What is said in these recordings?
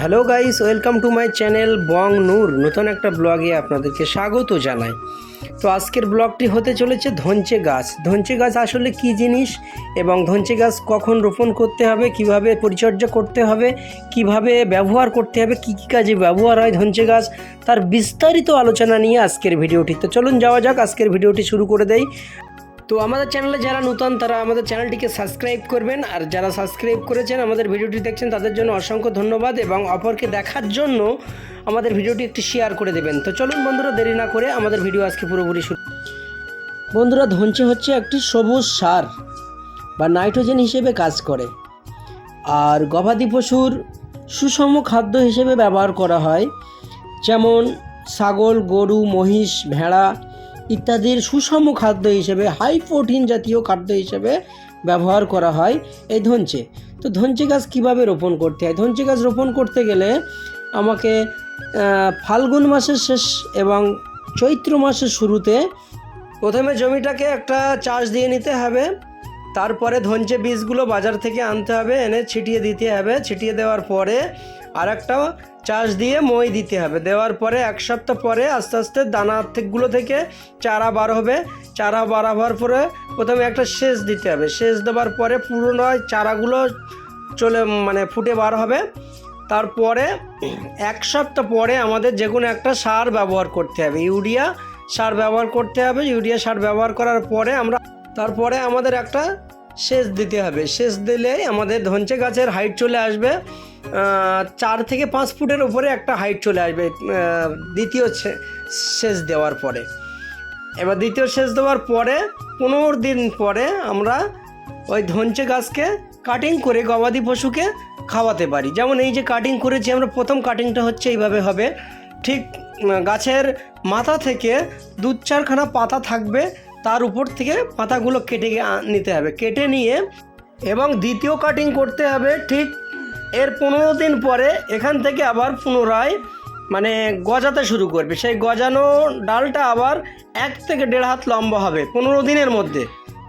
Hello guys, welcome to my channel Bong Noor. নতুন একটা ব্লগে আপনাদেরকে স্বাগত জানাই। তো আজকের ব্লগটি হতে চলেছে ধনচে গাছ। ধনচে গাছ আসলে কি জিনিস এবং ধনচে গাছ কখন রোপণ করতে হবে, কীভাবে পরিচর্যা করতে হবে, কীভাবে ব্যবহার করতে হবে, কি কী কাজে ব্যবহার হয় ধনচে গাছ, তার বিস্তারিত আলোচনা নিয়ে আজকের ভিডিওটি। তো চলুন যাওয়া যাক, আজকের ভিডিওটি শুরু করে দেই। তো আমাদের চ্যানেলে যারা নতুন, তারা আমাদের চ্যানেলটিকে সাবস্ক্রাইব করবেন। আর যারা সাবস্ক্রাইব করেছেন, আমাদের ভিডিওটি দেখছেন, তাদের জন্য অসংখ্য ধন্যবাদ এবং অপরকে দেখার জন্য আমাদের ভিডিওটি একটি শেয়ার করে দেবেন। তো চলুন বন্ধুরা, দেরি না করে আমাদের ভিডিও আজকে পুরোপুরি শুরু। বন্ধুরা, ধনচে হচ্ছে একটি সবুজ সার বা নাইট্রোজেন হিসেবে কাজ করে। আর গবাদি পশুর সুষম খাদ্য হিসেবে ব্যবহার করা হয়। যেমন ছাগল, গরু, মহিষ, ভেড়া ইত্যাদির সুষম খাদ্য হিসেবে হাই প্রোটিন জাতীয় খাদ্য হিসেবে ব্যবহার করা হয় এই ধনচে। তো ধনচে গাছ কীভাবে রোপণ করতে হয়? ধনচে গাছ রোপণ করতে গেলে আমাকে ফাল্গুন মাসের শেষ এবং চৈত্র মাসের শুরুতে প্রথমে জমিটাকে একটা চাষ দিয়ে নিতে হবে। তারপরে ধনচে বীজগুলো বাজার থেকে আনতে হবে, এনে ছিটিয়ে দিতে হবে। ছিটিয়ে দেওয়ার পরে আর একটা চাষ দিয়ে মই দিতে হবে। দেওয়ার পরে এক সপ্তাহ পরে আস্তে আস্তে দানা থেকেগুলো থেকে চারা বার হবে। চারা বার হওয়ার পরে প্রথমে একটা সেচ দিতে হবে। সেচ দেওয়ার পরে পুরনো চারাগুলো চলে মানে ফুটে বার হবে। তারপরে এক সপ্তাহ পরে আমাদের যে কোনো একটা সার ব্যবহার করতে হবে। ইউরিয়া সার ব্যবহার করতে হবে। ইউরিয়া সার ব্যবহার করার পরে আমরা, তারপরে আমাদের একটা সেচ দিতে হবে। সেচ দিলেই আমাদের ধনচে গাছের হাইট চলে আসবে চার থেকে পাঁচ ফুটের উপরে একটা হাইট চলে আসবে দ্বিতীয় সেচ দেওয়ার পরে। এবার দ্বিতীয় সেচ দেওয়ার পরে, পনেরো দিন পরে আমরা ওই ধনচে গাছকে কাটিং করে গবাদি পশুকে খাওয়াতে পারি। যেমন এই যে কাটিং করেছি, আমরা প্রথম কাটিংটা হচ্ছে এইভাবে হবে। ঠিক গাছের মাথা থেকে দু চারখানা পাতা থাকবে তার উপর থেকে পাতাগুলো কেটে নিতে হবে। কেটে নিয়ে এবং দ্বিতীয় কাটিং করতে হবে ঠিক এর পনেরো দিন পরে এখান থেকে আবার পুনরায় মানে গজাতে শুরু করবে। সেই গজানো ডালটা আবার এক থেকে দেড় হাত লম্বা হবে পনেরো দিনের মধ্যে।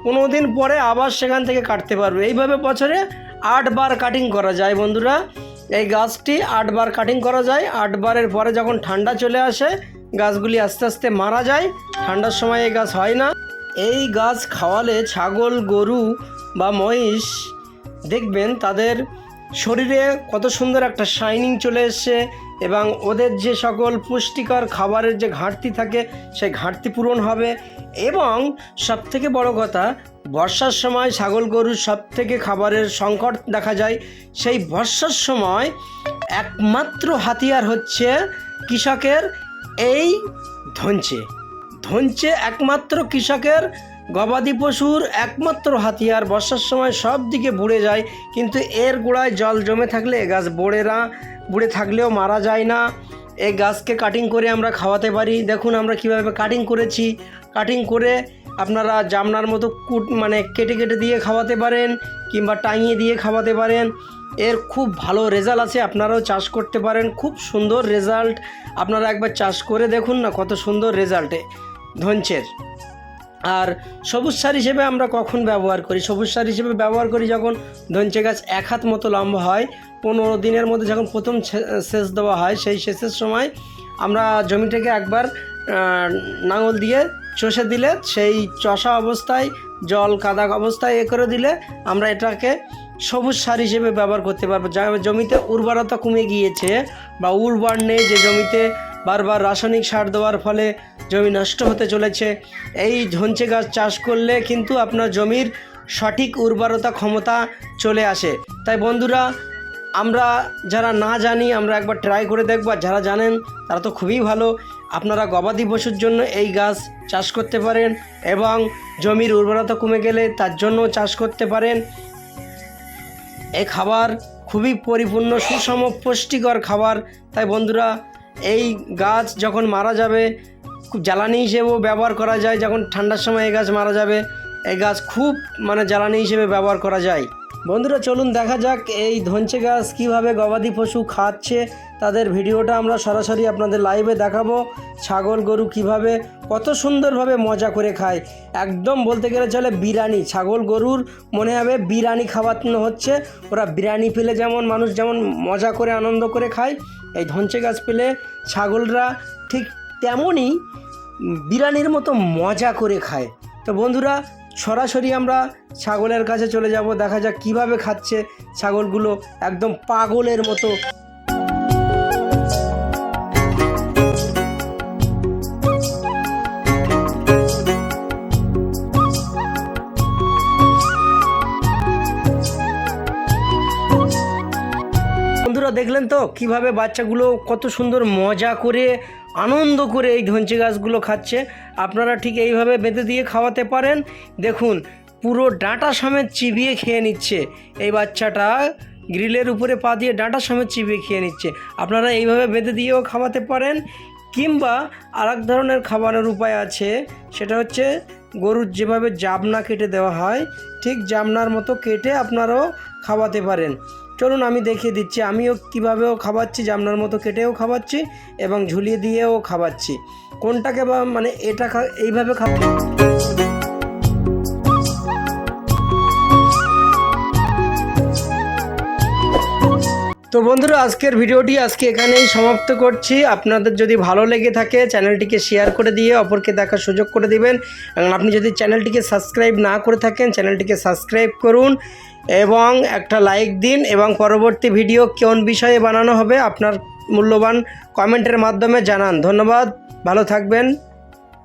পনেরো দিন পরে আবার সেখান থেকে কাটতে পারবে। এইভাবে বছরে আটবার কাটিং করা যায় বন্ধুরা। এই গাছটি আটবার কাটিং করা যায়। আটবারের পরে যখন ঠান্ডা চলে আসে, গাছগুলি আস্তে আস্তে মারা যায়। ঠান্ডার সময় এই গাছ হয় না। এই গাছ খাওয়ালে ছাগল, গরু বা মহিষ, দেখবেন তাদের শরীরে কত সুন্দর একটা শাইনিং চলে এসছে এবং ওদের যে সকল পুষ্টিকর খাবারের যে ঘাটতি থাকে, সেই ঘাটতি পূরণ হবে এবং সবথেকে বড় কথা, বর্ষার সময় ছাগল গরুর সব থেকে খাবারের সংকট দেখা যায়। সেই বর্ষার সময় একমাত্র হাতিয়ার হচ্ছে কৃষকের এই ধনচে। ধনচে একমাত্র কৃষকের, গবাদি পশুর একমাত্র হাতিয়ার। বর্ষার সময় সব দিকে বুড়ে যায়, কিন্তু এর গোড়ায় জল জমে থাকলে এ গাছ বোড়ে না, বুড়ে থাকলেও মারা যায় না। এই গাছকে কাটিং করে আমরা খাওয়াতে পারি। দেখুন আমরা কীভাবে কাটিং করেছি। কাটিং করে আপনারা জামনার মতো কুট মানে কেটে কেটে দিয়ে খাওয়াতে পারেন কিংবা টাঙিয়ে দিয়ে খাওয়াতে পারেন। এর খুব ভালো রেজাল্ট আছে, আপনারাও চাষ করতে পারেন। খুব সুন্দর রেজাল্ট আপনারা একবার চাষ করে দেখুন না কত সুন্দর রেজাল্টে ধনচের আর সবুজ সার হিসেবে আমরা কখন ব্যবহার করি? সবুজ সার হিসেবে ব্যবহার করি যখন ধনচে গাছ এক হাত মতো লম্বা হয়, পনেরো দিনের মধ্যে যখন প্রথম সেচ দেওয়া হয়, সেই সেচের সময় আমরা জমিটাকে একবার নাঙল দিয়ে চষে দিলে সেই চষা অবস্থায়, জল কাদা অবস্থায় এ করে দিলে আমরা এটাকে সবুজ সার হিসেবে ব্যবহার করতে পারব। জমিতে উর্বরতা কমে গিয়েছে বা উর্বর নেই যে জমিতে বারবার রাসায়নিক সার দেওয়ার ফলে জমি নষ্ট হতে চলেছে। এই ধনচে গাছ চাষ করলে কিন্তু আপনার জমির সঠিক উর্বরতা ক্ষমতা চলে আসে। তাই বন্ধুরা, আমরা যারা না জানি, আমরা একবার ট্রাই করে দেখব। আর যারা জানেন, তারা তো খুবই ভালো। আপনারা গবাদি পশুর জন্য এই গাছ চাষ করতে পারেন এবং জমির উর্বরতা কমে গেলে তার জন্য চাষ করতে পারেন। এই খাবার খুবই পরিপূর্ণ, সুষম, পুষ্টিকর খাবার। তাই বন্ধুরা এই গাছ যখন মারা যাবে, খুব জ্বালানি হিসেবেও ব্যবহার করা যায়। যখন ঠান্ডার সময় এই গাছ মারা যাবে, এই গাছ খুব মানে জ্বালানি হিসেবে ব্যবহার করা যায়। বন্ধুরা, চলুন দেখা যাক এই ধনচে গাছ কীভাবে গবাদি পশু খাচ্ছে। তাদের ভিডিওটা আমরা সরাসরি আপনাদের লাইভে দেখাবো। ছাগল, গরু কীভাবে কত সুন্দরভাবে মজা করে খায়। একদম বলতে গেলে চলে বিরিয়ানি ছাগল, গরুর মনে হবে বিরিয়ানি খাওয়ানো হচ্ছে। ওরা বিরিয়ানি পেলে যেমন মানুষ যেমন মজা করে, আনন্দ করে খায়। এই ধনচে গাছ পেলে ছাগলরা ঠিক তেমনই বিরানির মতো মজা করে খায়। তো বন্ধুরা, সরাসরি আমরা ছাগলের কাছে চলে যাব, দেখা যাক কীভাবে খাচ্ছে ছাগলগুলো, একদম পাগলের মতো দেখলেন তো? কীভাবে বাচ্চাগুলো কত সুন্দর মজা করে, আনন্দ করে এই ধঞ্চে গাছগুলো খাচ্ছে। আপনারা ঠিক এইভাবে বেঁধে দিয়ে খাওয়াতে পারেন। দেখুন, পুরো ডাঁটা সমেত চিবিয়ে খেয়ে নিচ্ছে। এই বাচ্চাটা গ্রিলের উপরে পা দিয়ে ডাঁটা সমেত চিবিয়ে খেয়ে নিচ্ছে। আপনারা এইভাবে বেঁধে দিয়েও খাওয়াতে পারেন। কিংবা আর ধরনের খাবারের উপায় আছে, সেটা হচ্ছে গরুর যেভাবে জাবনা কেটে দেওয়া হয়, ঠিক জাবনার মতো কেটে আপনারাও খাওয়াতে পারেন। চলুন আমি দেখিয়ে দিচ্ছি, আমিও কীভাবেও খাওয়াচ্ছি জামনার মতো কেটেও খাওয়াচ্ছি এবং ঝুলিয়ে দিয়েও খাওয়াচ্ছি। কোনটাকে বা মানে এটা এইভাবে খাওয়া তো বন্ধুরা, আজকের ভিডিওটি আজকে এখানেই সমাপ্ত করছি। আপনাদের যদি ভালো লেগে থাকে, চ্যানেলটিকে শেয়ার করে দিয়ে অপরকে দেখার সুযোগ করে দিবেন এবং আপনি যদি চ্যানেলটিকে সাবস্ক্রাইব না করে থাকেন, চ্যানেলটিকে সাবস্ক্রাইব করুন এবং একটা লাইক দিন এবং পরবর্তী ভিডিও কোন বিষয়ে বানানো হবে, আপনার মূল্যবান কমেন্টের মাধ্যমে জানান। ধন্যবাদ, ভালো থাকবেন।